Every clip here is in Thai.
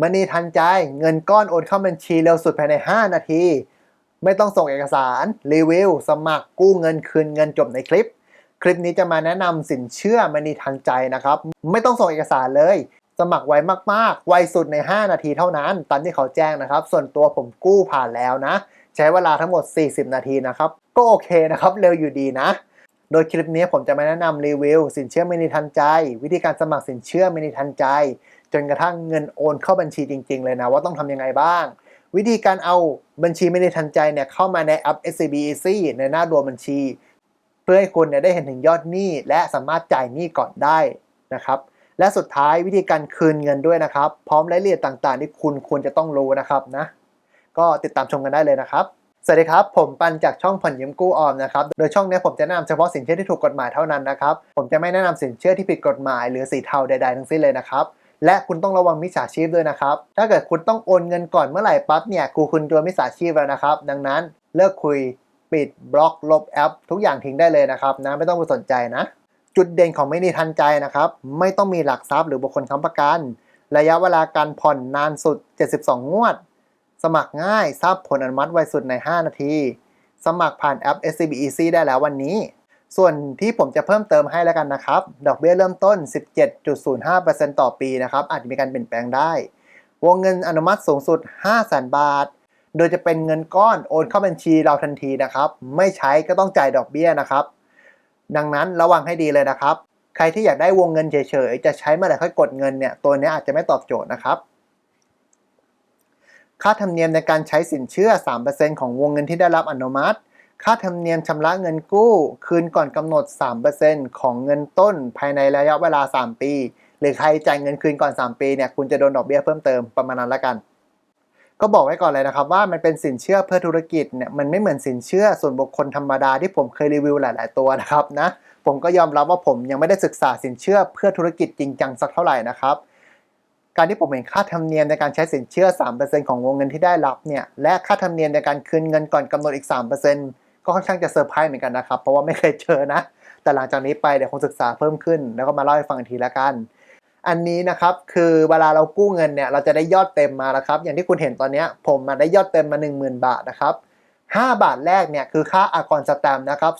มณีทันใจเงินก้อนโอนเข้าบัญชีเร็วสุดภายใน 5 นาที ไม่ต้องส่งเอกสาร รีวิว สมัครกู้เงินคืนเงินจบในคลิป คลิปนี้จะมาแนะนำสินเชื่อมณีทันใจนะครับ ไม่ต้องส่งเอกสารเลย สมัครไวมากๆ ไวสุดใน 5 นาทีเท่านั้น ตามที่เขาแจ้งนะครับ ส่วนตัวผมกู้ผ่านแล้วนะ ใช้เวลาทั้งหมด 40 นาทีนะครับ ก็โอเคนะครับ เร็วอยู่ดีนะโดยคลิปนี้ผมจะมาแนะนำรีวิวสินเชื่อมณีทันใจ วิธีการสมัครสินเชื่อมณีทันใจ จนกระทั่งเงินโอนเข้าบัญชีจริง ๆ เลยนะ ว่าต้องทำยังไงบ้าง วิธีการเอาบัญชีไมณีทันใจเนี่ยเข้ามาในแอป SCB Easy ในหน้าดวงบัญชี เพื่อให้คุณเนี่ยได้เห็นถึงยอดหนี้ และสามารถจ่ายหนี้ก่อนได้นะครับและสุดท้ายวิธีการคืนเงินด้วยนะครับ พร้อมรายละเอียดต่างๆ ที่คุณควรจะต้องรู้นะครับนะก็ติดตามชมกันได้เลยนะครับสวัสดีครับ ผมปันจากช่องผ่อนยืมกู้ออมนะครับ โดยช่องนี้ผมจะแนะนำเฉพาะสินเชื่อที่ถูกกฎหมายเท่านั้นนะครับ ผมจะไม่แนะนำสินเชื่อที่ผิดกฎหมายหรือสีเทาใดๆทั้งสิ้นเลยนะครับ และคุณต้องระวังมิจฉาชีพด้วยนะครับ ถ้าเกิดคุณต้องโอนเงินก่อนเมื่อไหร่ปั๊บเนี่ยกูคุณตัวมิจฉาชีพแล้วนะครับ ดังนั้นเลิกคุยปิดบล็อกลบแอป ทุกอย่างทิ้งได้เลยนะครับนะไม่ต้องไปสนใจนะ จุดเด่นของไม่นีทันใจนะครับ ไม่ต้องมีหลักทรัพย์หรือบุคคลค้ำประกัน ระยะเวลาการผ่อนนานสุด 72 งวด สมัครง่ายทราบผลอนุมัติไวสุดใน 5 นาที สมัครผ่านแอป SCB Easy ได้แล้ววันนี้ ส่วนที่ผมจะเพิ่มเติมให้แล้วกันนะครับ ดอกเบี้ยเริ่มต้น 17.05%ต่อปีนะครับ อาจมีการเปลี่ยนแปลงได้ วงเงินอนุมัติสูงสุด 500,000 บาท โดยจะเป็นเงินก้อนโอนเข้าบัญชีเราทันทีนะครับ ไม่ใช้ก็ต้องจ่ายดอกเบี้ยนะครับ ดังนั้นระวังให้ดีเลยนะครับ ใครที่อยากได้วงเงินเฉยๆ จะใช้เมื่อไหร่ค่อยกดเงินเนี่ย ตัวนี้อาจจะไม่ตอบโจทย์นะครับ ค่าธรรมเนียมในการใช้สินเชื่อ 3%ของวงเงินที่ได้รับอนุมัติ ค่าธรรมเนียมชำระเงินกู้ คืนก่อนกำหนด 3%ของเงินต้นภายในระยะเวลา 3 ปี หรือใครจ่ายเงินคืนก่อน 3 ปีเนี่ยคุณจะโดนดอกเบี้ยเพิ่มเติมประมาณนั้นละกัน ก็บอกไว้ก่อนเลยนะครับว่ามันเป็นสินเชื่อเพื่อธุรกิจเนี่ยมันไม่เหมือนสินเชื่อส่วนบุคคลธรรมดาที่ผมเคยรีวิวหลาย ๆ ตัวนะครับนะผมก็ยอมรับว่าผมยังไม่ได้ศึกษาสินเชื่อเพื่อธุรกิจจริงจังสักเท่าไหร่นะครับการที่ผมเห็นค่าธรรมเนียมในการใช้สินเชื่อ 3%ของวงเงินที่ได้รับเนี่ย และค่าธรรมเนียมในการคืนเงินก่อนกำหนดอีก 3% ก็ค่อนข้างจะเซอร์ไพรส์เหมือนกันนะครับ เพราะว่าไม่เคยเจอนะ แต่หลังจากนี้ไปเดี๋ยวคงศึกษาเพิ่มขึ้น แล้วก็มาเล่าให้ฟังอีกทีละกัน อันนี้นะครับคือเวลาเรากู้เงินเนี่ยเราจะได้ยอดเต็มมาแล้วครับ อย่างที่คุณเห็นตอนนี้ผมมาได้ยอดเต็มมา 10,000 บาทนะครับ5 บาทแรกเนี่ยคือค่าอากรสแตมป์นะครับ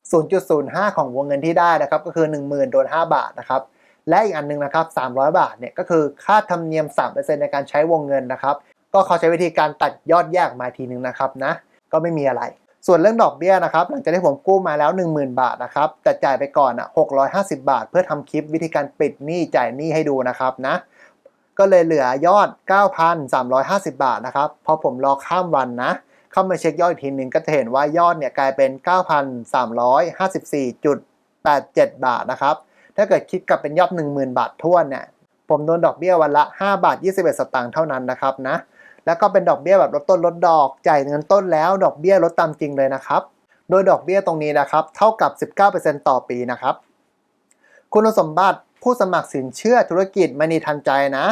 0.05 ของวงเงินที่ได้นะครับก็คือ 10,000โดน5บาทนะครับ และอีกอันหนึงนะครับ 300 บาทเนี่ยก็คือค่าธรรมเนียม 3%ในการใช้วงเงินนะครับ ก็เขาใช้วิธีการตัดยอดแยกมาทีนึงนะครับนะ ก็ไม่มีอะไร ส่วนเรื่องดอกเบี้ยนะครับหลังจากที่ผมกู้มาแล้ว 10,000 บาทนะครับแต่จ่ายไปก่อนอะ650 บาท เพื่อทำคลิปวิธีการปิดหนี้จ่ายหนี้ให้ดูนะครับนะก็เลยเหลือยอด 9,350 บาทนะครับพอผมรอข้ามวันนะเข้ามาเช็คยอดอีกทีนึงก็จะเห็นว่ายอดเนี่ยกลายเป็น 9,354.87 บาทนะครับถ้าเกิดคิดกลับเป็นยอด 10,000 บาททวนเนี่ยผมโดนดอกเบี้ยวันละ 5 บาท 21 สตางค์เท่านั้นนะครับนะ แล้วก็เป็นดอกเบี้ยแบบลดต้นลดดอกจ่ายเงินต้นแล้วดอกเบี้ยลดตามจริงเลยนะครับ โดยดอกเบี้ยตรงนี้นะครับ เท่ากับ 19%ต่อปีนะครับ คุณสมบัติผู้สมัครสินเชื่อธุรกิจมณีทันใจนะ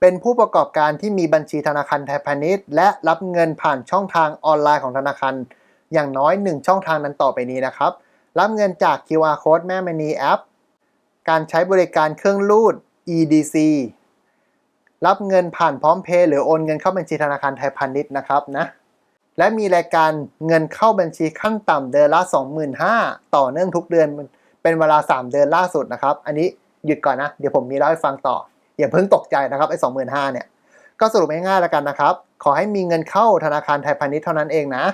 เป็นผู้ประกอบการที่มีบัญชีธนาคารไทยพาณิชย์ และรับเงินผ่านช่องทางออนไลน์ของธนาคารอย่างน้อย 1 ช่องทางนั้นต่อไปนี้นะครับ รับเงินจาก QR Code แม่มณีแอป การใช้บริการเครื่องรูด EDC รับเงินผ่านพร้อมเพย์หรือโอนเงินเข้าบัญชีธนาคารไทยพาณิชย์นะครับนะและมีรายการเงินเข้าบัญชีขั้นต่ำเดือนละ 25,000ต่อเนื่องทุกเดือนเป็นเวลา 3 เดือนล่าสุดนะครับ อันนี้หยุดก่อนนะ เดี๋ยวผมมีเล่าให้ฟังต่อ อย่าเพิ่งตกใจนะครับไอ้25,000เนี่ยก็สรุปง่ายๆแล้วกันนะครับ ขอให้มีเงินเข้าธนาคารไทยพาณิชย์เท่านั้นเองนะ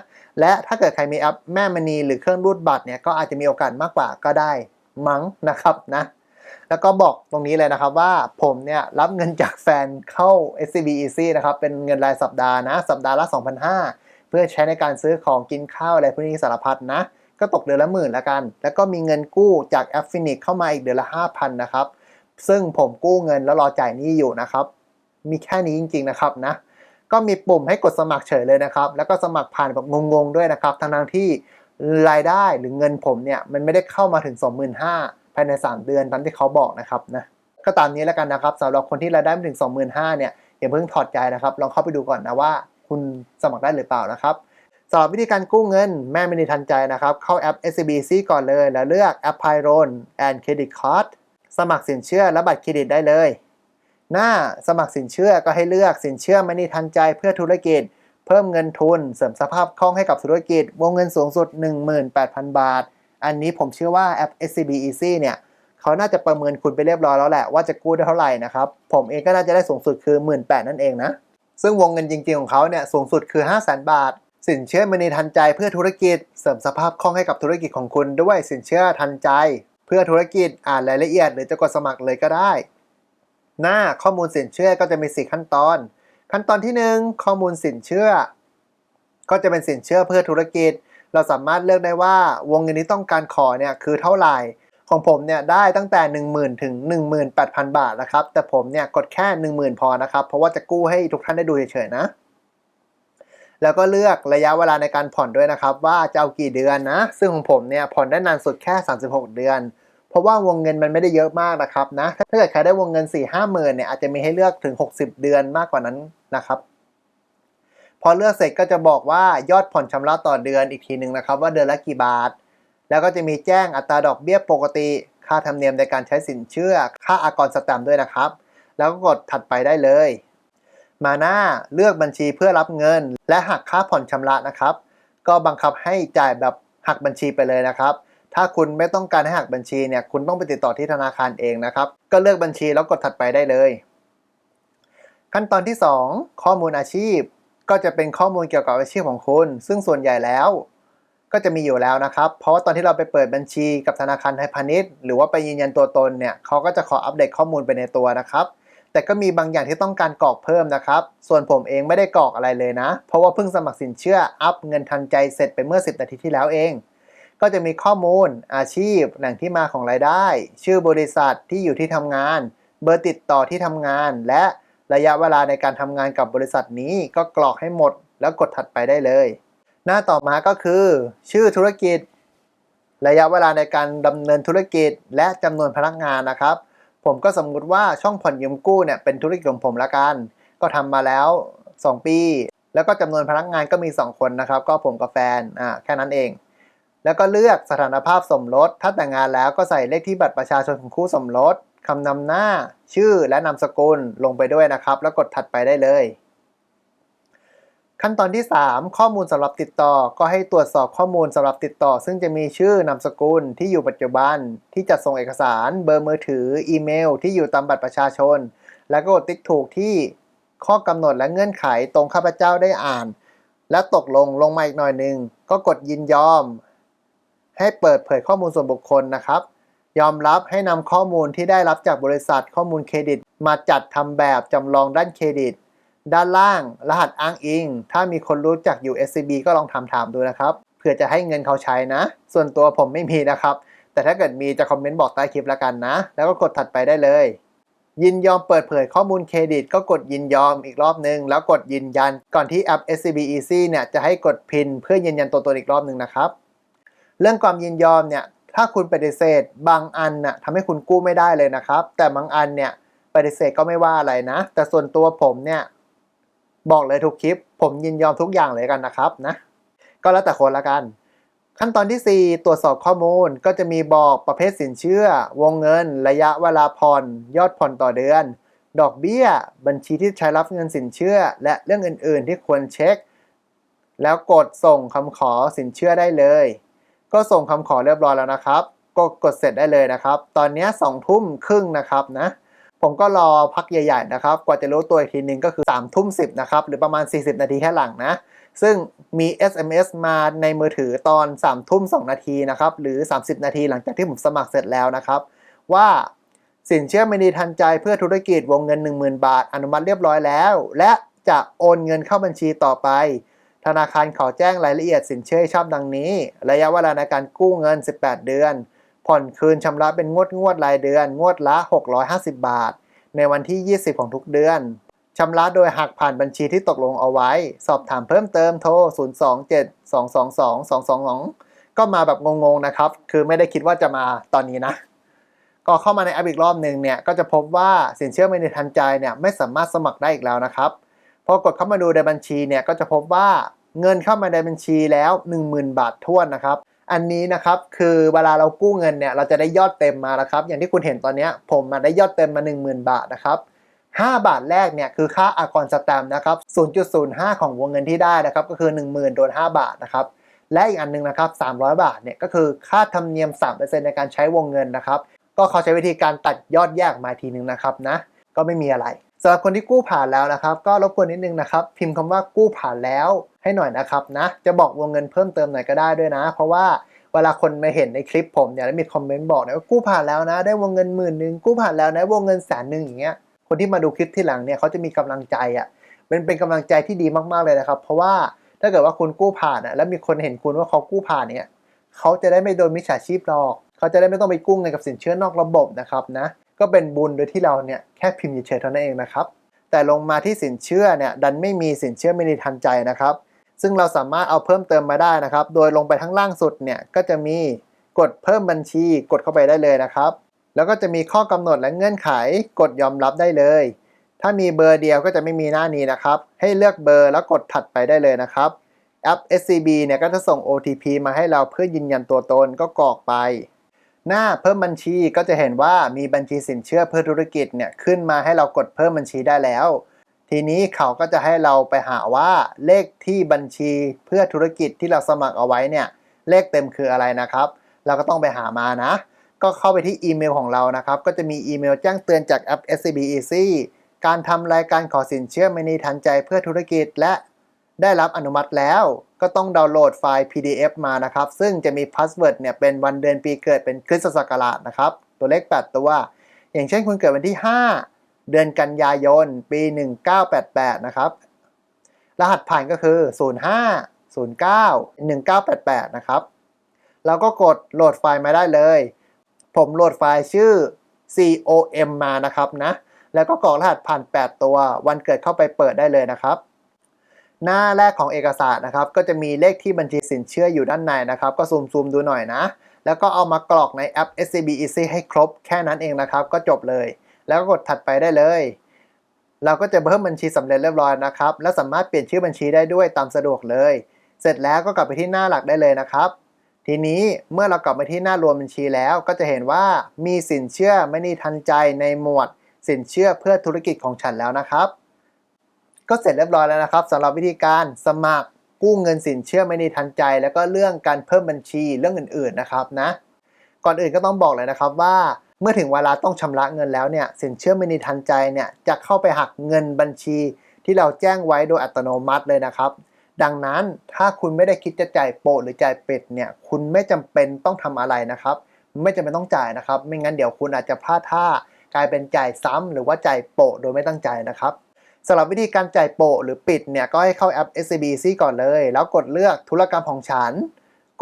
และถ้าเกิดใครมีแอปแม่มณีหรือเครื่องรูดบัตรเนี่ยก็อาจจะมีโอกาสมากกว่าก็ได้มั้งนะครับนะ แล้วก็บอกตรงนี้เลยนะครับว่าผมเนี่ยรับเงินจากแฟนเข้า SCB Easy นะครับเป็นเงินรายสัปดาห์นะ สัปดาห์ละ2,500 เพื่อใช้ในการซื้อของกินข้าวอะไรพวกนี้สารพัดนะ ก็ตกเดือนละหมื่นละกัน แล้วก็มีเงินกู้จากแอปฟินิกเข้ามาอีกเดือนละ 5,000 นะครับ ซึ่งผมกู้เงินแล้วรอจ่ายหนี้อยู่นะครับ มีแค่นี้จริง ๆ นะครับนะก็มีปุ่มให้กดสมัครเฉยเลยนะครับ แล้วก็สมัครผ่านแบบงงๆด้วยนะครับทั้งๆที่รายได้หรือเงินผมเนี่ยมันไม่ได้เข้ามาถึง 25,000 ภายใน 3 เดือนตามที่เขาบอกนะครับนะก็ตามนี้แล้วกันนะครับสำหรับคนที่รายได้ไม่ถึง 25,000เนี่ยอย่าเพิ่งถอดใจนะครับ ลองเข้าไปดูก่อนนะว่าคุณสมัครได้หรือเปล่านะครับสำหรับวิธีการกู้เงินแม่ไม่ได้ทันใจนะครับ เข้าแอป SBC ก่อนเลย แล้วเลือกแอป Pyron and Credit Card สมัครสินเชื่อและบัตรเครดิตได้เลย หน้าสมัครสินเชื่อก็ให้เลือกสินเชื่อมณีทันใจเพื่อธุรกิจ เพิ่มเงินทุน เสริมสภาพคล่องให้กับธุรกิจ วงเงินสูงสุด 18,000 บาท อันนี้ผมเชื่อว่าแอป SCB Easy เนี่ยเขาน่าจะประเมินคุณไปเรียบร้อยแล้วแหละว่าจะกู้ได้เท่าไหร่นะครับ ผมเองก็น่าจะได้สูงสุดคือ 18,000นั่นเองนะ ซึ่งวงเงินจริงๆของเขาเนี่ยสูงสุดคือ 500,000 บาท สินเชื่อมณีทันใจเพื่อธุรกิจ เสริมสภาพคล่องให้กับธุรกิจของคุณด้วยสินเชื่อทันใจ เพื่อธุรกิจอ่านรายละเอียด หรือจะกดสมัครเลยก็ได้ หน้าข้อมูลสินเชื่อก็จะมี 4 ขั้นตอน ขั้นตอนที่ 1 ข้อมูลสินเชื่อ ก็จะเป็นสินเชื่อเพื่อธุรกิจ เราสามารถเลือกได้ว่าวงเงินที่ต้องการขอเนี่ยคือเท่าไหร่ ของผมเนี่ยได้ตั้งแต่ 10,000 ถึง 18,000 บาทนะครับ แต่ผมเนี่ยกดแค่ 10,000 พอนะครับ เพราะว่าจะกู้ให้ทุกท่านได้ดูเฉยๆนะ แล้วก็เลือกระยะเวลาในการผ่อนด้วยนะครับ ว่าจะเอากี่เดือนนะ ซึ่งของผมเนี่ยผ่อนได้นานสุดแค่ 36 เดือนเพราะว่าวงเงินมันไม่ได้เยอะมากนะครับนะ ถ้าเกิดใครได้วงเงิน4 5หมื่นเนี่ยอาจจะมีให้เลือกถึง 60 เดือนมากกว่านั้นนะครับ พอเลือกเสร็จก็จะบอกว่ายอดผ่อนชำระต่อเดือนอีกทีหนึ่งนะครับ ว่าเดือนละกี่บาท แล้วก็จะมีแจ้งอัตราดอกเบี้ยปกติ ค่าธรรมเนียมในการใช้สินเชื่อ ค่าอากรสแตมป์ด้วยนะครับ แล้วก็กดถัดไปได้เลย มาหน้าเลือกบัญชีเพื่อรับเงิน และหักค่าผ่อนชำระนะครับ ก็บังคับให้จ่ายแบบหักบัญชีไปเลยนะครับ ถ้าคุณไม่ต้องการให้หักบัญชีเนี่ยคุณต้องไปติดต่อที่ธนาคารเองนะครับ ก็เลือกบัญชีแล้วกดถัดไปได้เลย ขั้นตอนที่ 2 ข้อมูลอาชีพ ก็จะเป็นข้อมูลเกี่ยวกับอาชีพของคุณ ซึ่งส่วนใหญ่แล้ว ก็จะมีอยู่แล้วนะครับ เพราะว่าตอนที่เราไปเปิดบัญชีกับธนาคารไทยพาณิชย์ หรือว่าไปยืนยันตัวตนเนี่ยเขาก็จะขออัปเดตข้อมูลไปในตัวนะครับ แต่ก็มีบางอย่างที่ต้องการกรอกเพิ่มนะครับ ส่วนผมเองไม่ได้กรอกอะไรเลยนะ เพราะว่าเพิ่งสมัครสินเชื่ออัพเงินทันใจเสร็จไปเมื่อ 10 นาทีที่แล้วเอง ก็จะมีข้อมูล อาชีพ แหล่งที่มาของรายได้ ชื่อบริษัทที่อยู่ที่ทำงาน เบอร์ติดต่อที่ทำงานและ ระยะเวลาในการทำงานกับบริษัทนี้ก็กรอกให้หมด แล้วกดถัดไปได้เลย หน้าต่อมาก็คือ ชื่อธุรกิจ ระยะเวลาในการดำเนินธุรกิจ และจำนวนพนักงานนะครับ ผมก็สมมติว่าช่องผ่อนยืมกู้เนี่ยเป็นธุรกิจของผมละกัน ก็ทำมาแล้ว 2 ปี แล้วก็จำนวนพนักงานก็มี 2 คนนะครับ ก็ผมกับแฟนอ่าแค่นั้นเองแล้วก็เลือกสถานภาพสมรส ถ้าแต่งงานแล้วก็ใส่เลขที่บัตรประชาชนของคู่สมรส คำนำหน้าชื่อและนามสกุลลงไปด้วยนะครับ แล้วกดถัดไปได้เลย ขั้นตอนที่ 3 ข้อมูลสำหรับติดต่อ ก็ให้ตรวจสอบข้อมูลสำหรับติดต่อ ซึ่งจะมีชื่อนามสกุลที่อยู่ปัจจุบัน ที่จัดส่งเอกสาร เบอร์มือถือ อีเมล ที่อยู่ตามบัตรประชาชน แล้วก็กดติ๊กถูกที่ข้อกำหนดและเงื่อนไขตรงข้าพเจ้าได้อ่าน และตกลงลงมาอีกหน่อยหนึ่งก็กดยินยอม ให้เปิดเผยข้อมูลส่วนบุคคลนะครับ ยอมรับให้นำข้อมูลที่ได้รับจากบริษัทข้อมูลเครดิต มาจัดทำแบบจำลองด้านเครดิต ด้านล่าง รหัสอ้างอิง ถ้ามีคนรู้จักอยู่ SCB ก็ลองถามถามดูนะครับเผื่อจะให้เงินเขาใช้นะ ส่วนตัวผมไม่มีนะครับ แต่ถ้าเกิดมีจะคอมเมนต์บอกใต้คลิปแล้วกันนะ แล้วก็กดถัดไปได้เลย ยินยอมเปิดเผยข้อมูลเครดิต ก็กดยินยอมอีกรอบนึง แล้วกดยืนยัน ก่อนที่แอป SCB Easy เนี่ยจะให้กดพินเพื่อยืนยันตัวตนอีกรอบนึงนะครับเรื่องความยินยอมเนี่ย ถ้าคุณปฏิเสธบางอันน่ะทำให้คุณกู้ไม่ได้เลยนะครับ แต่บางอันเนี่ยปฏิเสธก็ไม่ว่าอะไรนะ แต่ส่วนตัวผมเนี่ยบอกเลยทุกคลิป ผมยินยอมทุกอย่างเลยกันนะครับนะก็แล้วแต่คนละกัน ขั้นตอนที่ 4 ตรวจสอบข้อมูลก็จะมีบอกประเภทสินเชื่อ วงเงิน ระยะเวลาผ่อน ยอดผ่อนต่อเดือน ดอกเบี้ย บัญชีที่ใช้รับเงินสินเชื่อ และเรื่องอื่น ๆ ที่ควรเช็ค แล้วกดส่งคำขอสินเชื่อได้เลย ก็ส่งคำขอเรียบร้อยแล้วนะครับ ก็กดเสร็จได้เลยนะครับ ตอนนี้สองทุ่มครึ่งนะครับนะ ผมก็รอพักใหญ่ๆนะครับ กว่าจะรู้ตัวอีกทีนึงก็คือ3ามทุ่มสินะครับ หรือประมาณ 40 นาทีแค่หลังนะ ซึ่งมี SMS มาในมือถือตอน3ามทุ่ม2นาทีนะครับ หรือ 30 นาทีหลังจากที่ผมสมัครเสร็จแล้วนะครับ ว่าสินเชื่อไมณีทันใจเพื่อธุรกิจวงเงิน 10,000 บาท อนุมัติเรียบร้อยแล้ว และจะโอนเงินเข้าบัญชีต่อไป ธนาคารขอแจ้งรายละเอียดสินเชื่อชอบดังนี้ ระยะเวลาในการกู้เงิน 18 เดือน ผ่อนคืนชำระเป็นงวดงวดรายเดือน งวดละ 650 บาท ในวันที่ 20 ของทุกเดือนชำระโดยหักผ่านบัญชีที่ตกลงเอาไว้ สอบถามเพิ่มเติมโทร 027-222-222 ก็มาแบบงงๆนะครับ คือไม่ได้คิดว่าจะมาตอนนี้นะ ก็เข้ามาในแอปอีกรอบหนึ่งเนี่ย ก็จะพบว่าสินเชื่อไม่ในทันใจเนี่ยไม่สามารถสมัครได้อีกแล้วนะครับ พอกดเข้ามาดูในบัญชีเนี่ยก็จะพบว่า เงินเข้ามาในบัญชีแล้ว 10,000 บาทท้วนนะครับ อันนี้นะครับคือเวลาเรากู้เงินเนี่ยเราจะได้ยอดเต็มมาแล้วครับ อย่างที่คุณเห็นตอนนี้ผมมาได้ยอดเต็มมา 10,000 บาทนะครับ5 บาทแรกเนี่ยคือค่าอากรสแตมนะครับ 0.05 ของวงเงินที่ได้นะครับก็คือ 10,000โดน5บาทนะครับ และอีกอันหนึงนะครับ 300 บาทเนี่ยก็คือค่าธรรมเนียม 3%ในการใช้วงเงินนะครับ ก็เขาใช้วิธีการตัดยอดแยกมาทีนึงนะครับนะ ก็ไม่มีอะไร สำหรับคนที่กู้ผ่านแล้วนะครับ ก็รบกวนนิดนึงนะครับ พิมพ์คำว่ากู้ผ่านแล้วให้หน่อยนะครับนะจะบอกวงเงินเพิ่มเติมหน่อยก็ได้ด้วยนะ เพราะว่าเวลาคนมาเห็นในคลิปผมเนี่ยแล้วมีคอมเมนต์บอกเนี่ยว่ากู้ผ่านแล้วนะ ได้วงเงินหมื่นหนึ่งกู้ผ่านแล้วนะวงเงินแสนหนึ่งอย่างเงี้ยคนที่มาดูคลิปที่หลังเนี่ยเขาจะมีกำลังใจอะเป็นเป็นกำลังใจที่ดีมากๆเลยนะครับ เพราะว่าถ้าเกิดว่าคุณกู้ผ่านอะแล้วมีคนเห็นคุณว่าเขากู้ผ่านเนี่ยเขาจะได้ไม่โดนมิจฉาชีพหลอก เขาจะได้ไม่ต้องไปกู้เงินกับสินเชื่อนอกระบบนะครับนะ ก็เป็นบุญโดยที่เราเนี่ยแค่พิมพ์เฉยเท่านั้นเองนะครับ แต่ลงมาที่สินเชื่อเนี่ยดันไม่มีสินเชื่อไม่ได้ทันใจนะครับ ซึ่งเราสามารถเอาเพิ่มเติมมาได้นะครับ โดยลงไปทั้งล่างสุดเนี่ยก็จะมีกดเพิ่มบัญชีกดเข้าไปได้เลยนะครับ แล้วก็จะมีข้อกำหนดและเงื่อนไขกดยอมรับได้เลย ถ้ามีเบอร์เดียวก็จะไม่มีหน้านี้นะครับ ให้เลือกเบอร์แล้วกดถัดไปได้เลยนะครับแอป SCB เนี่ยก็จะส่ง OTP มาให้เราเพื่อยืนยันตัวตนก็กรอกไป หน้าเพิ่มบัญชีก็จะเห็นว่ามีบัญชีสินเชื่อเพื่อธุรกิจเนี่ยขึ้นมาให้เรากดเพิ่มบัญชีได้แล้ว ทีนี้เขาก็จะให้เราไปหาว่าเลขที่บัญชีเพื่อธุรกิจที่เราสมัครเอาไว้เนี่ยเลขเต็มคืออะไรนะครับ เราก็ต้องไปหามานะ ก็เข้าไปที่อีเมลของเรานะครับ ก็จะมีอีเมลแจ้งเตือนจากแอป SCB Easy การทำรายการขอสินเชื่อไม่นีทันใจเพื่อธุรกิจและได้รับอนุมัติแล้ว ก็ต้องดาวน์โหลดไฟล์ PDF มานะครับ ซึ่งจะมีพาสเวิร์ดเนี่ยเป็นวันเดือนปีเกิดเป็นคริสตศักราชนะครับ ตัวเลข 8 ตัว อย่างเช่นคุณเกิดวันที่ 5 เดือนกันยายน ปี 1988 นะครับ รหัสผ่านก็คือ 05 09 1988 นะครับ แล้วก็กดโหลดไฟล์มาได้เลย ผมโหลดไฟล์ชื่อ com มานะครับนะ แล้วก็กรอกรหัสผ่าน 8 ตัว วันเกิดเข้าไปเปิดได้เลยนะครับ หน้าแรกของเอกสารนะครับ ก็จะมีเลขที่บัญชีสินเชื่ออยู่ด้านในนะครับ ก็ซูมซูมดูหน่อยนะ แล้วก็เอามากรอกในแอป SCB Easy ให้ครบแค่นั้นเองนะครับ ก็จบเลย แล้วก็กดถัดไปได้เลย เราก็จะเพิ่มบัญชีสำเร็จเรียบร้อยนะครับ และสามารถเปลี่ยนชื่อบัญชีได้ด้วยตามสะดวกเลย เสร็จแล้วก็กลับไปที่หน้าหลักได้เลยนะครับ ทีนี้เมื่อเรากลับมาที่หน้ารวมบัญชีแล้ว ก็จะเห็นว่ามีสินเชื่อไม่นีทันใจในหมวด สินเชื่อเพื่อธุรกิจของฉันแล้วนะครับ ก็เสร็จเรียบร้อยแล้วนะครับสำหรับวิธีการสมัครกู้เงินสินเชื่อไม่นีทันใจ แล้วก็เรื่องการเพิ่มบัญชีเรื่องอื่นๆนะครับนะก่อนอื่นก็ต้องบอกเลยนะครับว่าเมื่อถึงเวลาต้องชำระเงินแล้วเนี่ยสินเชื่อไม่นีทันใจเนี่ยจะเข้าไปหักเงินบัญชี ที่เราแจ้งไว้โดยอัตโนมัติเลยนะครับ ดังนั้นถ้าคุณไม่ได้คิดจะจ่ายโปะหรือจ่ายเป็ดเนี่ยคุณไม่จำเป็นต้องทำอะไรนะครับ ไม่จำเป็นต้องจ่ายนะครับ ไม่งั้นเดี๋ยวคุณอาจจะพลาดท่ากลายเป็นจ่ายซ้ำหรือว่าจ่ายโปะโดยไม่ตั้งใจนะครับ สำหรับวิธีการจ่ายโปะหรือปิดเนี่ยก็ให้เข้าแอป SCB C ก่อนเลย แล้วกดเลือกธุรกรรมของฉัน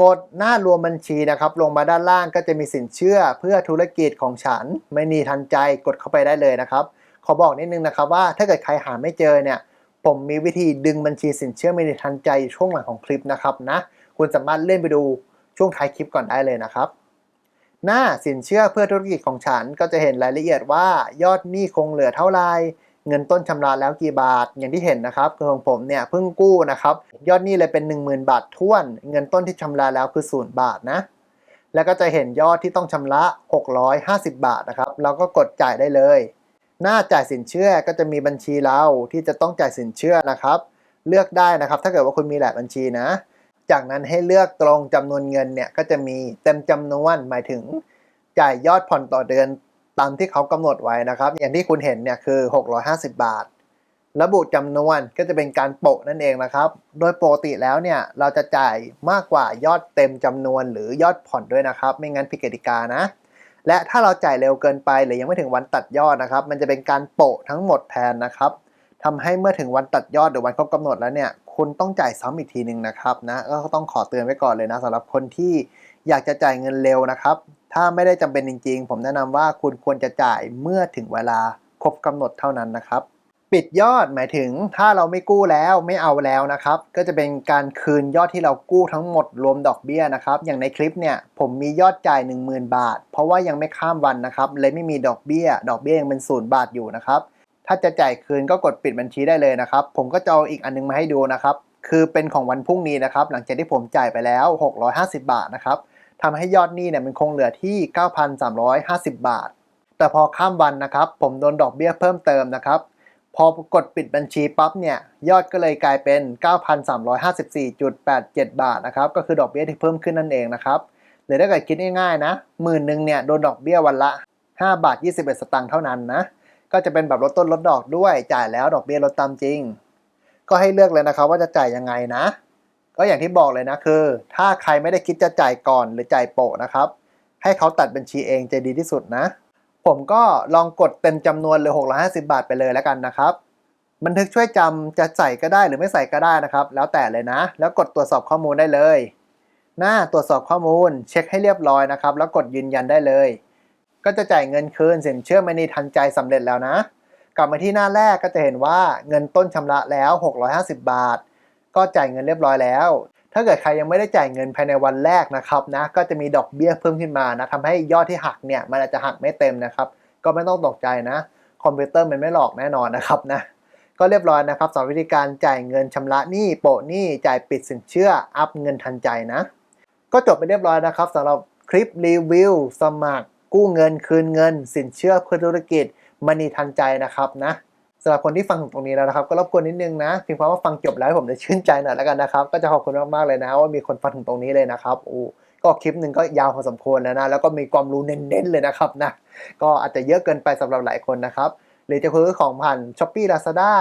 กดหน้ารวมบัญชีนะครับ ลงมาด้านล่างก็จะมีสินเชื่อเพื่อธุรกิจของฉัน ไม่มีทันใจกดเข้าไปได้เลยนะครับ ขอบอกนิดนึงนะครับว่าถ้าเกิดใครหาไม่เจอเนี่ย ผมมีวิธีดึงบัญชีสินเชื่อไม่ได้ทันใจช่วงหลังของคลิปนะครับนะคุณสามารถเล่นไปดูช่วงท้ายคลิปก่อนได้เลยนะครับ หน้าสินเชื่อเพื่อธุรกิจของฉันก็จะเห็นรายละเอียดว่ายอดหนี้คงเหลือเท่าไหร่ เงินต้นชำระแล้วกี่บาท อย่างที่เห็นนะครับคือของผมเนี่ยเพิ่งกู้นะครับยอดหนี้เลยเป็น 10,000 บาทท้วน เงินต้นที่ชำระแล้วคือ0บาทนะแล้วก็จะเห็นยอดที่ต้องชำระ 650 บาทนะครับเราก็กดจ่ายได้เลย หน้าจ่ายสินเชื่อก็จะมีบัญชีเราที่จะต้องจ่ายสินเชื่อนะครับ เลือกได้นะครับ ถ้าเกิดว่าคุณมีหลายบัญชีนะ จากนั้นให้เลือกตรงจำนวนเงินเนี่ยก็จะมีเต็มจำนวนหมายถึงจ่ายยอดผ่อนต่อเดือน ตามที่เขากำหนดไว้นะครับ อย่างที่คุณเห็นเนี่ยคือ 650 บาท ระบุจำนวนก็จะเป็นการโปะนั่นเองนะครับ โดยปกติแล้วเนี่ยเราจะจ่ายมากกว่ายอดเต็มจำนวนหรือยอดผ่อนด้วยนะครับ ไม่งั้นผิดกติกานะ และถ้าเราจ่ายเร็วเกินไปหรือยังไม่ถึงวันตัดยอดนะครับ มันจะเป็นการโปะทั้งหมดแทนนะครับทำให้เมื่อถึงวันตัดยอดหรือวันครบกำหนดแล้วเนี่ยคุณต้องจ่ายซ้ำอีกทีหนึ่งนะครับนะก็ต้องขอเตือนไว้ก่อนเลยนะสำหรับคนที่อยากจะจ่ายเงินเร็วนะครับ ถ้าไม่ได้จำเป็นจริงๆ ผมแนะนำว่าคุณควรจะจ่ายเมื่อถึงเวลาครบกำหนดเท่านั้นนะครับ ปิดยอดหมายถึงถ้าเราไม่กู้แล้วไม่เอาแล้วนะครับ ก็จะเป็นการคืนยอดที่เรากู้ทั้งหมดรวมดอกเบี้ยนะครับ อย่างในคลิปเนี่ยผมมียอดจ่าย 10,000 บาท เพราะว่ายังไม่ข้ามวันนะครับเลยไม่มีดอกเบี้ย ดอกเบี้ยยังเป็นศูนย์บาทอยู่นะครับถ้าจะจ่ายคืนก็กดปิดบัญชีได้เลยนะครับ ผมก็จะเอาอีกอันนึงมาให้ดูนะครับคือเป็นของวันพรุ่งนี้นะครับหลังจากที่ผมจ่ายไปแล้ว 650 บาทนะครับ ทำให้ยอดหนี้เนี่ยมันคงเหลือที่ 9,350 บาท แต่พอข้ามวันนะครับ ผมโดนดอกเบี้ยเพิ่มเติมนะครับ พอกดปิดบัญชีปั๊บเนี่ย ยอดก็เลยกลายเป็น 9,354.87 บาทนะครับ ก็คือดอกเบี้ยที่เพิ่มขึ้นนั่นเองนะครับหรือถ้าเกิดคิดง่ายๆนะหมื่นหนึ่งเนี่ยโดนดอกเบี้ยวันละ 5 บาท 21 สตางค์เท่านั้นนะ ก็จะเป็นแบบลดต้นลดดอกด้วย จ่ายแล้วดอกเบี้ยลดตามจริง ก็ให้เลือกเลยนะครับว่าจะจ่ายยังไงนะ ก็อย่างที่บอกเลยนะคือ ถ้าใครไม่ได้คิดจะจ่ายก่อนหรือจ่ายโปะนะครับ ให้เขาตัดบัญชีเองจะดีที่สุดนะ ผมก็ลองกดเต็มจำนวนเลย650 บาทไปเลยแล้วกันนะครับบันทึกช่วยจำจะใส่ก็ได้หรือไม่ใส่ก็ได้นะครับ แล้วแต่เลยนะ แล้วกดตรวจสอบข้อมูลได้เลย หน้าตรวจสอบข้อมูล เช็คให้เรียบร้อยนะครับ แล้วกดยืนยันได้เลย ก็จะจ่ายเงินคืนสินเชื่อมณีทันใจสำเร็จแล้วนะ กลับมาที่หน้าแรกก็จะเห็นว่าเงินต้นชำระแล้ว 650 บาท ก็จ่ายเงินเรียบร้อยแล้ว ถ้าเกิดใครยังไม่ได้จ่ายเงินภายในวันแรกนะครับนะก็จะมีดอกเบี้ยเพิ่มขึ้นมานะทำให้ยอดที่หักเนี่ยมันอาจจะหักไม่เต็มนะครับ ก็ไม่ต้องตกใจนะ คอมพิวเตอร์มันไม่หลอกแน่นอนนะครับนะก็เรียบร้อยนะครับสำหรับวิธีการจ่ายเงินชำระหนี้โปะหนี้จ่ายปิดสินเชื่ออัพเงินทันใจนะ ก็จบไปเรียบร้อยนะครับสำหรับคลิปรีวิวสมัคร กู้เงินคืนเงิน สินเชื่อเพื่อธุรกิจมณีทันใจนะครับนะ สำหรับคนที่ฟังถึงตรงนี้แล้วนะครับ ก็รบกวนนิดนึงนะเพียงเพราะว่าฟังจบแล้วให้ผมจะชื่นใจหน่อยแล้วกันนะครับ ก็จะขอบคุณมากๆเลยนะว่ามีคนฟังถึงตรงนี้เลยนะครับโอ้ก็คลิปหนึ่งก็ยาวพอสมควรแล้วนะแล้วก็มีความรู้เน้นๆเลยนะครับนะก็อาจจะเยอะเกินไปสำหรับหลายคนนะครับหรือจะซื้อของผ่าน s h อ p e e Lazada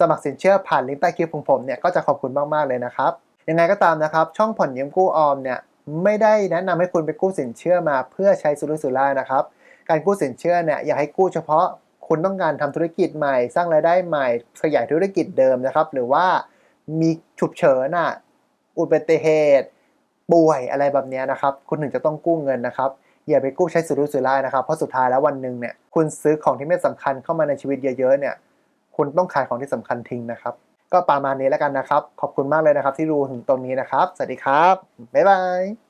สมัครสินเชื่อผ่านลิงก์ใต้คลิปของผมเนี่ยก็จะขอบคุณมากๆเลยนะครับยังไงก็ตามนะครับ ช่องผ่อนยืมกู้ออมเนี่ยไม่ได้แนะนำให้คุณไปกู้สินเชื่อมาเพื่อใช้สุรุ่ยสุร่ายนะครับ การกู้สินเชื่อเนี่ยอยากให้กู้เฉพาะ คุณต้องการทำธุรกิจใหม่ สร้างรายได้ใหม่ขยายธุรกิจเดิมนะครับ หรือว่ามีฉุกเฉินอะอุบัติเหตุ ป่วยอะไรแบบนี้นะครับ คุณถึงจะต้องกู้เงินนะครับอย่าไปกู้ใช้สุรุ่ยสุร่ายนะครับ เพราะสุดท้ายแล้ววันหนึ่งเนี่ยคุณซื้อของที่ไม่สำคัญเข้ามาในชีวิตเยอะๆเนี่ย คุณต้องขายของที่สำคัญทิ้งนะครับ ก็ประมาณนี้แล้วกันนะครับ ขอบคุณมากเลยนะครับ ที่ดูถึงตรงนี้นะครับ สวัสดีครับ บ๊ายบาย